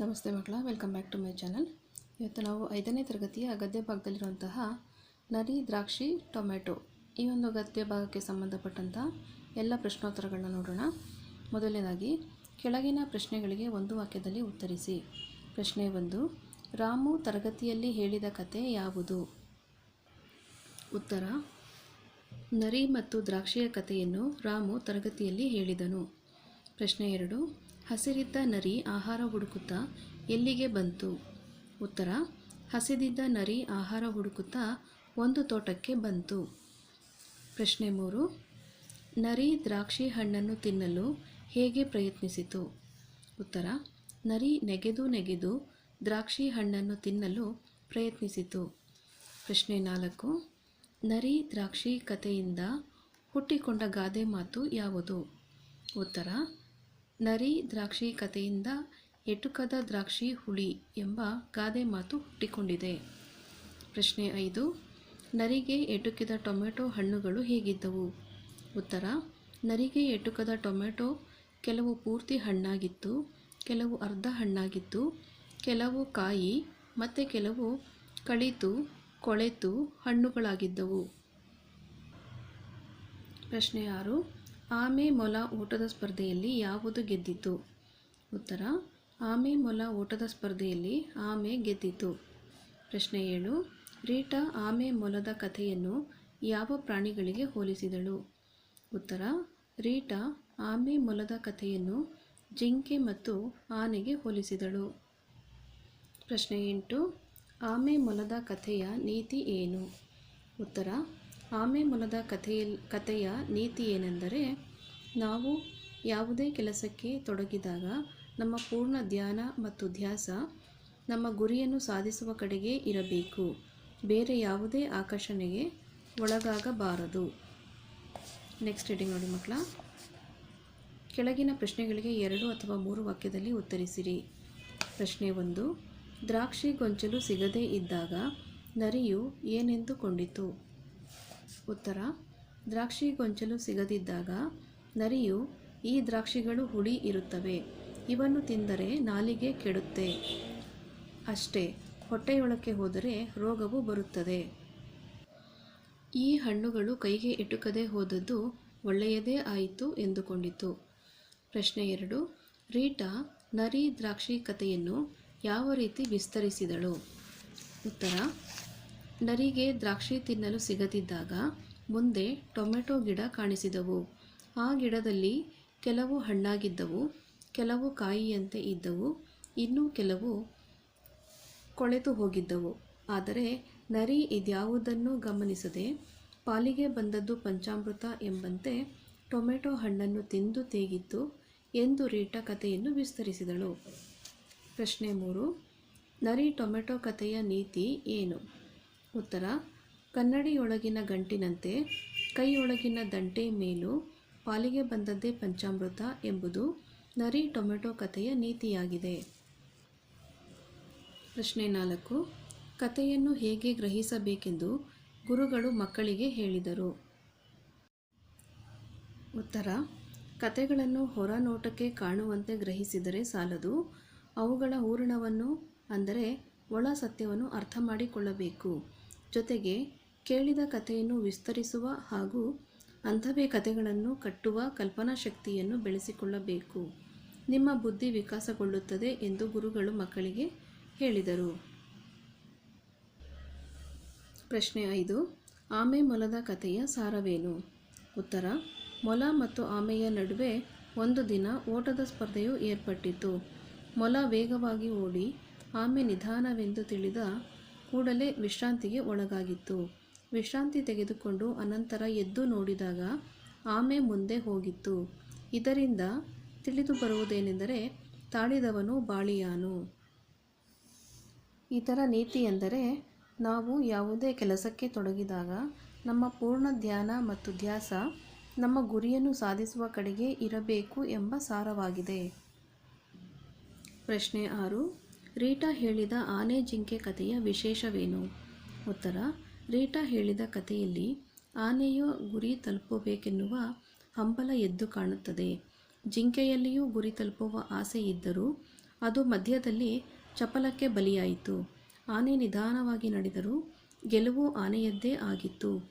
ನಮಸ್ತೆ ಮಕ್ಕಳ welcome back to my channel ಇವತ್ತು ನಾವು ಐದನೇ ತರಗತಿಯ ಗದ್ಯ ಭಾಗದಲ್ಲಿರುವಂತಹ ನರಿ, ದ್ರಾಕ್ಷಿ ಟೊಮೆಟೊ ಈ ಒಂದು ಗದ್ಯ ಭಾಗಕ್ಕೆ ಸಂಬಂಧಪಟ್ಟಂಥ ಎಲ್ಲ ಪ್ರಶ್ನೋತ್ತರಗಳನ್ನ ನೋಡೋಣ. ಮೊದಲನೇದಾಗಿ, ಕೆಳಗಿನ ಪ್ರಶ್ನೆಗಳಿಗೆ ಒಂದು ವಾಕ್ಯದಲ್ಲಿ ಉತ್ತರಿಸಿ. ಪ್ರಶ್ನೆ ಒಂದು, ರಾಮು ತರಗತಿಯಲ್ಲಿ ಹೇಳಿದ ಕತೆ ಯಾವುದು? ಉತ್ತರ, ನರಿ ಮತ್ತು ದ್ರಾಕ್ಷಿಯ ಕಥೆಯನ್ನು ರಾಮು ತರಗತಿಯಲ್ಲಿ ಹೇಳಿದನು. ಪ್ರಶ್ನೆ ಎರಡು ಹಸಿರಿದ್ದ ನರಿ ಆಹಾರ ಹುಡುಕುತ್ತಾ ಎಲ್ಲಿಗೆ ಬಂತು? ಉತ್ತರ, ಹಸಿದಿದ್ದ ನರಿ ಆಹಾರ ಹುಡುಕುತ್ತಾ ಒಂದು ತೋಟಕ್ಕೆ ಬಂತು. ಪ್ರಶ್ನೆ ಮೂರು, ನರಿ ದ್ರಾಕ್ಷಿ ಹಣ್ಣನ್ನು ತಿನ್ನಲು ಹೇಗೆ ಪ್ರಯತ್ನಿಸಿತು? ಉತ್ತರ, ನರಿ ನೆಗೆದು ನೆಗೆದು ದ್ರಾಕ್ಷಿ ಹಣ್ಣನ್ನು ತಿನ್ನಲು ಪ್ರಯತ್ನಿಸಿತು. ಪ್ರಶ್ನೆ ನಾಲ್ಕು, ನರಿ ದ್ರಾಕ್ಷಿ ಕಥೆಯಿಂದ ಹುಟ್ಟಿಕೊಂಡ ಗಾದೆ ಮಾತು ಯಾವುದು? ಉತ್ತರ ನರಿ ದ್ರಾಕ್ಷಿ ಕಥೆಯಿಂದ ಎಟುಕದ ದ್ರಾಕ್ಷಿ ಹುಳಿ ಎಂಬ ಗಾದೆ ಮಾತು ಹುಟ್ಟಿಕೊಂಡಿದೆ. ಪ್ರಶ್ನೆ ಐದು, ನರಿಗೆ ಎಟುಕಿದ ಟೊಮೆಟೊ ಹಣ್ಣುಗಳು ಹೇಗಿದ್ದವು? ಉತ್ತರ, ನರಿಗೆ ಎಟುಕದ ಟೊಮೆಟೊ ಕೆಲವು ಪೂರ್ತಿ ಹಣ್ಣಾಗಿತ್ತು, ಕೆಲವು ಅರ್ಧ ಹಣ್ಣಾಗಿತ್ತು, ಕೆಲವು ಕಾಯಿ ಮತ್ತು ಕೆಲವು ಕಳಿತು, ಕೊಳೆತು ಹಣ್ಣುಗಳಾಗಿದ್ದವು. ಪ್ರಶ್ನೆ ಆರು ಆಮೆ ಮೊಲ ಓಟದ ಸ್ಪರ್ಧೆಯಲ್ಲಿ ಯಾವುದು ಗೆದ್ದಿತು? ಉತ್ತರ, ಆಮೆ ಮೊಲ ಓಟದ ಸ್ಪರ್ಧೆಯಲ್ಲಿ ಆಮೆ ಗೆದ್ದಿತು. ಪ್ರಶ್ನೆ ಏಳು, ರೀಟಾ ಆಮೆ ಮೊಲದ ಕಥೆಯನ್ನು ಯಾವ ಪ್ರಾಣಿಗಳಿಗೆ ಹೋಲಿಸಿದಳು? ಉತ್ತರ, ರೀಟಾ ಆಮೆ ಮೊಲದ ಕಥೆಯನ್ನು ಜಿಂಕೆ ಮತ್ತು ಆನೆಗೆ ಹೋಲಿಸಿದಳು. ಪ್ರಶ್ನೆ ಎಂಟು, ಆಮೆ ಮೊಲದ ಕಥೆಯ ನೀತಿ ಏನು? ಉತ್ತರ ಆಮೆ ಮೊಲದ ಕಥೆಯ ಕಥೆಯ ನೀತಿ ಏನೆಂದರೆ, ನಾವು ಯಾವುದೇ ಕೆಲಸಕ್ಕೆ ತೊಡಗಿದಾಗ ನಮ್ಮ ಪೂರ್ಣ ಧ್ಯಾನ ಮತ್ತು ಧ್ಯಾಸ ನಮ್ಮ ಗುರಿಯನ್ನು ಸಾಧಿಸುವ ಕಡೆಗೆ ಇರಬೇಕು. ಬೇರೆ ಯಾವುದೇ ಆಕರ್ಷಣೆಗೆ ಒಳಗಾಗಬಾರದು. ನೆಕ್ಸ್ಟ್ ರೀಡಿಂಗ್ ನೋಡಿ ಮಕ್ಕಳ. ಕೆಳಗಿನ ಪ್ರಶ್ನೆಗಳಿಗೆ ಎರಡು ಅಥವಾ ಮೂರು ವಾಕ್ಯದಲ್ಲಿ ಉತ್ತರಿಸಿರಿ. ಪ್ರಶ್ನೆ ಒಂದು, ದ್ರಾಕ್ಷಿ ಗೊಂಚಲು ಸಿಗದೇ ಇದ್ದಾಗ ನರಿಯು ಏನೆಂದುಕೊಂಡಿತು? ಉತ್ತರ. ದ್ರಾಕ್ಷಿ ಗೊಂಚಲು ಸಿಗದಿದ್ದಾಗ ನರಿಯು, ಈ ದ್ರಾಕ್ಷಿಗಳು ಹುಳಿ ಇರುತ್ತವೆ, ಇವನ್ನು ತಿಂದರೆ ನಾಲಿಗೆ ಕೆಡುತ್ತೆ. ಅಷ್ಟೇ, ಹೊಟ್ಟೆಯೊಳಕ್ಕೆ ಹೋದರೆ ರೋಗವು ಬರುತ್ತದೆ. ಈ ಹಣ್ಣುಗಳು ಕೈಗೆ ಎಟುಕದೆ ಹೋದದ್ದು ಒಳ್ಳೆಯದೇ ಆಯಿತು ಎಂದುಕೊಂಡಿತು. ಪ್ರಶ್ನೆ ಎರಡು. ರೀಟಾ, ನರಿ ದ್ರಾಕ್ಷಿ ಕಥೆಯನ್ನು ಯಾವ ರೀತಿ ವಿಸ್ತರಿಸಿದಳು? ಉತ್ತರ. ನರಿಗೆ ದ್ರಾಕ್ಷಿ ತಿನ್ನಲು ಸಿಗದಿದ್ದಾಗ ಮುಂದೆ ಟೊಮೆಟೊ ಗಿಡ ಕಾಣಿಸಿದವು. ಆ ಗಿಡದಲ್ಲಿ ಕೆಲವು ಹಣ್ಣಾಗಿದ್ದವು, ಕೆಲವು ಕಾಯಿಯಂತೆ ಇದ್ದವು, ಇನ್ನೂ ಕೆಲವು ಕೊಳೆತು ಹೋಗಿದ್ದವು. ಆದರೆ ನರಿ ಇದ್ಯಾವುದನ್ನೂ ಗಮನಿಸದೆ ಪಾಲಿಗೆ ಬಂದದ್ದು ಪಂಚಾಮೃತ ಎಂಬಂತೆ ಟೊಮೆಟೊ ಹಣ್ಣನ್ನು ತಿಂದು ತೇಗಿತ್ತು ಎಂದು ರೀಟ ಕಥೆಯನ್ನು ವಿಸ್ತರಿಸಿದಳು. ಪ್ರಶ್ನೆ ಮೂರು, ನರಿ ಟೊಮೆಟೊ ಕಥೆಯ ನೀತಿ ಏನು? ಉತ್ತರ, ಕನ್ನಡಿಯೊಳಗಿನ ಗಂಟಿನಂತೆ ಕೈಯೊಳಗಿನ ದಂಟೆ ಮೇಲೂ ಪಾಲಿಗೆ ಬಂದದ್ದೇ ಪಂಚಾಮೃತ ಎಂಬುದು ನರಿ ಟೊಮೆಟೊ ಕಥೆಯ ನೀತಿಯಾಗಿದೆ. ಪ್ರಶ್ನೆ ನಾಲ್ಕು, ಕಥೆಯನ್ನು ಹೇಗೆ ಗ್ರಹಿಸಬೇಕೆಂದು ಗುರುಗಳು ಮಕ್ಕಳಿಗೆ ಹೇಳಿದರು. ಉತ್ತರ, ಕಥೆಗಳನ್ನು ಹೊರ ನೋಟಕ್ಕೆ ಕಾಣುವಂತೆ ಗ್ರಹಿಸಿದರೆ ಸಾಲದು, ಅವುಗಳ ಹೂರಣವನ್ನು ಅಂದರೆ ಒಳ ಸತ್ಯವನ್ನು ಅರ್ಥ ಮಾಡಿಕೊಳ್ಳಬೇಕು. ಜೊತೆಗೆ ಕೇಳಿದ ಕಥೆಯನ್ನು ವಿಸ್ತರಿಸುವ ಹಾಗೂ ಅಂಥವೇ ಕಥೆಗಳನ್ನು ಕಟ್ಟುವ ಕಲ್ಪನಾ ಶಕ್ತಿಯನ್ನು ಬೆಳೆಸಿಕೊಳ್ಳಬೇಕು. ನಿಮ್ಮ ಬುದ್ಧಿ ವಿಕಾಸಗೊಳ್ಳುತ್ತದೆ ಎಂದು ಗುರುಗಳು ಮಕ್ಕಳಿಗೆ ಹೇಳಿದರು. ಪ್ರಶ್ನೆ ಐದು, ಆಮೆ ಮೊಲದ ಕಥೆಯ ಸಾರವೇನು? ಉತ್ತರ, ಮೊಲ ಮತ್ತು ಆಮೆಯ ನಡುವೆ ಒಂದು ದಿನ ಓಟದ ಸ್ಪರ್ಧೆಯು ಏರ್ಪಟ್ಟಿತು. ಮೊಲ ವೇಗವಾಗಿ ಓಡಿ ಆಮೆ ನಿಧಾನವೆಂದು ತಿಳಿದ ಕೂಡಲೇ ವಿಶ್ರಾಂತಿಗೆ ಒಳಗಾಗಿತ್ತು. ವಿಶ್ರಾಂತಿ ತೆಗೆದುಕೊಂಡು ಅನಂತರ ಎದ್ದು ನೋಡಿದಾಗ ಆಮೆ ಮುಂದೆ ಹೋಗಿತ್ತು. ಇದರಿಂದ ತಿಳಿದು ಬರುವುದೇನೆಂದರೆ ತಾಳಿದವನು ಬಾಳಿಯಾನು. ಇತರ ನೀತಿ ಎಂದರೆ ನಾವು ಯಾವುದೇ ಕೆಲಸಕ್ಕೆ ತೊಡಗಿದಾಗ ನಮ್ಮ ಪೂರ್ಣ ಧ್ಯಾನ ಮತ್ತು ಧ್ಯಾಸ ನಮ್ಮ ಗುರಿಯನ್ನು ಸಾಧಿಸುವ ಕಡೆಗೆ ಇರಬೇಕು ಎಂಬ ಸಾರವಾಗಿದೆ. ಪ್ರಶ್ನೆ ಆರು. ರೀಟಾ ಹೇಳಿದ ಆನೆ ಜಿಂಕೆ ಕಥೆಯ ವಿಶೇಷವೇನು? ಉತ್ತರ, ರೀಟಾ ಹೇಳಿದ ಕಥೆಯಲ್ಲಿ ಆನೆಯು ಗುರಿ ತಲುಪಬೇಕೆನ್ನುವ ಹಂಬಲ ಎದ್ದು ಕಾಣುತ್ತದೆ. ಜಿಂಕೆಯಲ್ಲಿಯೂ ಗುರಿ ತಲುಪುವ ಆಸೆ ಇದ್ದರೂ ಅದು ಮಧ್ಯದಲ್ಲಿ ಚಪಲಕ್ಕೆ ಬಲಿಯಾಯಿತು. ಆನೆ ನಿಧಾನವಾಗಿ ನಡೆದರೂ ಗೆಲುವು ಆನೆಯದ್ದೇ ಆಗಿತ್ತು.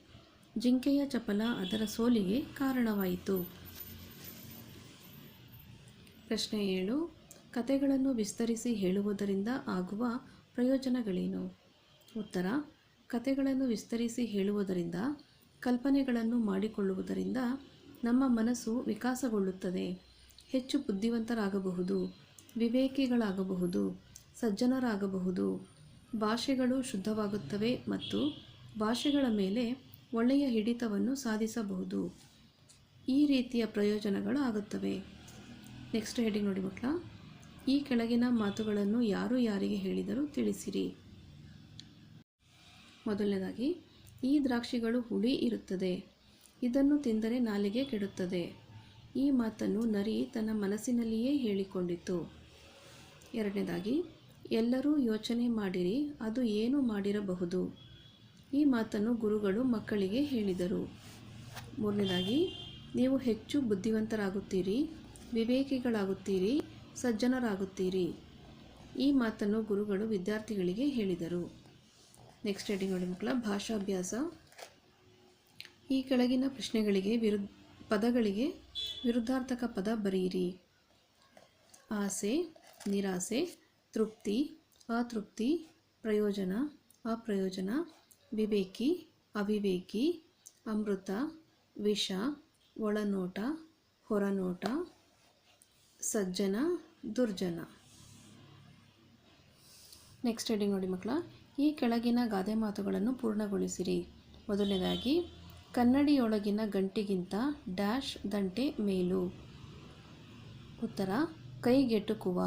ಜಿಂಕೆಯ ಚಪಲ ಅದರ ಸೋಲಿಗೆ ಕಾರಣವಾಯಿತು. ಪ್ರಶ್ನೆ ಏಳು ಕತೆಗಳನ್ನು ವಿಸ್ತರಿಸಿ ಹೇಳುವುದರಿಂದ ಆಗುವ ಪ್ರಯೋಜನಗಳೇನು? ಉತ್ತರ, ಕತೆಗಳನ್ನು ವಿಸ್ತರಿಸಿ ಹೇಳುವುದರಿಂದ, ಕಲ್ಪನೆಗಳನ್ನು ಮಾಡಿಕೊಳ್ಳುವುದರಿಂದ ನಮ್ಮ ಮನಸ್ಸು ವಿಕಾಸಗೊಳ್ಳುತ್ತದೆ. ಹೆಚ್ಚು ಬುದ್ಧಿವಂತರಾಗಬಹುದು, ವಿವೇಕಿಗಳಾಗಬಹುದು, ಸಜ್ಜನರಾಗಬಹುದು, ಭಾಷೆಗಳು ಶುದ್ಧವಾಗುತ್ತವೆ ಮತ್ತು ಭಾಷೆಗಳ ಮೇಲೆ ಒಳ್ಳೆಯ ಹಿಡಿತವನ್ನು ಸಾಧಿಸಬಹುದು. ಈ ರೀತಿಯ ಪ್ರಯೋಜನಗಳು ಆಗುತ್ತವೆ. ನೆಕ್ಸ್ಟ್ ಹೆಡಿಂಗ್ ನೋಡಿ ಮಕ್ಕಳ. ಈ ಕೆಳಗಿನ ಮಾತುಗಳನ್ನು ಯಾರು ಯಾರಿಗೆ ಹೇಳಿದರೂ ತಿಳಿಸಿರಿ. ಮೊದಲನೇದಾಗಿ, ಈ ದ್ರಾಕ್ಷಿಗಳು ಹುಳಿ ಇರುತ್ತದೆ, ಇದನ್ನು ತಿಂದರೆ ನಾಲಿಗೆ ಕೆಡುತ್ತದೆ. ಈ ಮಾತನ್ನು ನರಿ ತನ್ನ ಮನಸ್ಸಿನಲ್ಲಿಯೇ ಹೇಳಿಕೊಂಡಿತು. ಎರಡನೇದಾಗಿ, ಎಲ್ಲರೂ ಯೋಚನೆ ಮಾಡಿರಿ, ಅದು ಏನು ಮಾಡಿರಬಹುದು? ಈ ಮಾತನ್ನು ಗುರುಗಳು ಮಕ್ಕಳಿಗೆ ಹೇಳಿದರು. ಮೂರನೇದಾಗಿ, ನೀವು ಹೆಚ್ಚು ಬುದ್ಧಿವಂತರಾಗುತ್ತೀರಿ, ವಿವೇಕಿಗಳಾಗುತ್ತೀರಿ ಸಜ್ಜನರಾಗುತ್ತೀರಿ. ಈ ಮಾತನ್ನು ಗುರುಗಳು ವಿದ್ಯಾರ್ಥಿಗಳಿಗೆ ಹೇಳಿದರು. ನೆಕ್ಸ್ಟ್ ಹೇಳಿ ನೋಡಿ ಮಕ್ಕಳ, ಭಾಷಾಭ್ಯಾಸ. ಈ ಕೆಳಗಿನ ಪ್ರಶ್ನೆಗಳಿಗೆ ವಿರುದ್ಧ, ಪದಗಳಿಗೆ ವಿರುದ್ಧಾರ್ಥಕ ಪದ ಬರೆಯಿರಿ. ಆಸೆ, ನಿರಾಸೆ, ತೃಪ್ತಿ, ಅತೃಪ್ತಿ, ಪ್ರಯೋಜನ, ಅಪ್ರಯೋಜನ, ವಿವೇಕಿ, ಅವಿವೇಕಿ, ಅಮೃತ, ವಿಷ, ಒಳನೋಟ, ಹೊರನೋಟ, ಸಜ್ಜನ ದುರ್ಜನ. ನೆಕ್ಸ್ಟ್ ಹೆಡಿಂಗ್ ನೋಡಿ ಮಕ್ಕಳ. ಈ ಕೆಳಗಿನ ಗಾದೆ ಮಾತುಗಳನ್ನು ಪೂರ್ಣಗೊಳಿಸಿರಿ. ಮೊದಲನೇದಾಗಿ, ಕನ್ನಡಿಯೊಳಗಿನ ಗಂಟಿಗಿಂತ ಡ್ಯಾಶ್ ದಂಟೆ ಮೇಲು. ಉತ್ತರ, ಕೈಗೆಟುಕುವ.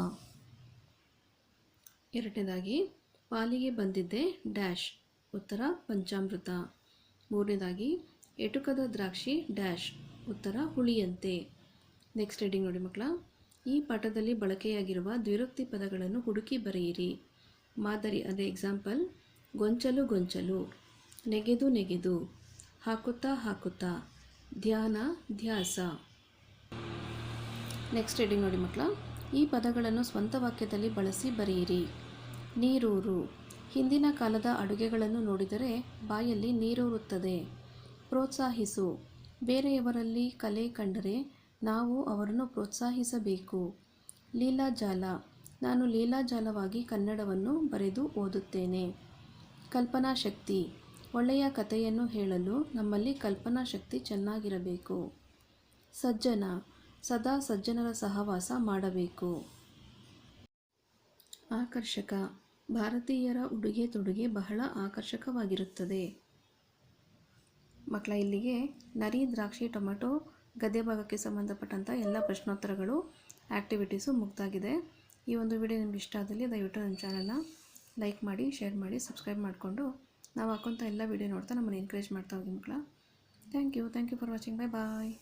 ಎರಡನೇದಾಗಿ, ಪಾಲಿಗೆ ಬಂದಿದ್ದೆ ಡ್ಯಾಶ್. ಉತ್ತರ, ಪಂಚಾಮೃತ. ಮೂರನೇದಾಗಿ, ಎಟುಕದ ದ್ರಾಕ್ಷಿ ಡ್ಯಾಶ್. ಉತ್ತರ, ಹುಳಿಯಂತೆ. ನೆಕ್ಸ್ಟ್ ರೀಡಿಂಗ್ ನೋಡಿ ಮಕ್ಕಳ. ಈ ಪಾಠದಲ್ಲಿ ಬಳಕೆಯಾಗಿರುವ ದ್ವಿರುಕ್ತಿ ಪದಗಳನ್ನು ಹುಡುಕಿ ಬರೆಯಿರಿ. ಮಾದರಿ ಅದೇ ಎಕ್ಸಾಂಪಲ್ ಗೊಂಚಲು ಗೊಂಚಲು. ನೆಗೆದು ನೆಗೆದು. ಹಾಕುತ್ತಾ ಹಾಕುತ್ತಾ. ಧ್ಯಾನ, ಧ್ಯಾಸ. ನೆಕ್ಸ್ಟ್ ರೀಡಿಂಗ್ ನೋಡಿ ಮಕ್ಕಳ. ಈ ಪದಗಳನ್ನು ಸ್ವಂತ ವಾಕ್ಯದಲ್ಲಿ ಬಳಸಿ ಬರೆಯಿರಿ. ನೀರೂರು. ಹಿಂದಿನ ಕಾಲದ ಅಡುಗೆಗಳನ್ನು ನೋಡಿದರೆ ಬಾಯಲ್ಲಿ ನೀರೂರುತ್ತದೆ. ಪ್ರೋತ್ಸಾಹಿಸು. ಬೇರೆಯವರಲ್ಲಿ ಕಲೆ ಕಂಡರೆ ನಾವು ಅವರನ್ನು ಪ್ರೋತ್ಸಾಹಿಸಬೇಕು. ಲೀಲಾಜಾಲ ನಾನು ಲೀಲಾಜಾಲವಾಗಿ ಕನ್ನಡವನ್ನು ಬರೆದು ಓದುತ್ತೇನೆ. ಕಲ್ಪನಾ ಶಕ್ತಿ. ಒಳ್ಳೆಯ ಕಥೆಯನ್ನು ಹೇಳಲು ನಮ್ಮಲ್ಲಿ ಕಲ್ಪನಾ ಶಕ್ತಿ ಚೆನ್ನಾಗಿರಬೇಕು. ಸಜ್ಜನ. ಸದಾ ಸಜ್ಜನರ ಸಹವಾಸ ಮಾಡಬೇಕು. ಆಕರ್ಷಕ. ಭಾರತೀಯರ ಉಡುಗೆ ತೊಡುಗೆ ಬಹಳ ಆಕರ್ಷಕವಾಗಿರುತ್ತದೆ. ಮಕ್ಕಳ ಇಲ್ಲಿಗೆ ನರಿ ದ್ರಾಕ್ಷಿ ಟೊಮೆಟೊ ಗದ್ಯ ಭಾಗಕ್ಕೆ ಸಂಬಂಧಪಟ್ಟಂಥ ಎಲ್ಲ ಪ್ರಶ್ನೋತ್ತರಗಳು ಆ್ಯಕ್ಟಿವಿಟೀಸು ಮುಗ್ದಾಗಿದೆ. ಈ ಒಂದು ವಿಡಿಯೋ ನಿಮ್ಗೆ ಇಷ್ಟ ಆದಲ್ಲಿ ದಯವಿಟ್ಟು ನಮ್ಮ ಚಾನಲ್ನ ಲೈಕ್ ಮಾಡಿ, ಶೇರ್ ಮಾಡಿ, ಸಬ್ಸ್ಕ್ರೈಬ್ ಮಾಡಿಕೊಂಡು ನಾವು ಹಾಕೋಂಥ ಎಲ್ಲ ವಿಡಿಯೋ ನೋಡ್ತಾ ನಮ್ಮನ್ನು ಎನ್ಕರೇಜ್ ಮಾಡ್ತಾ ಹೋಗಿ ಮಕ್ಕಳ. Thank you thank you for watching bye bye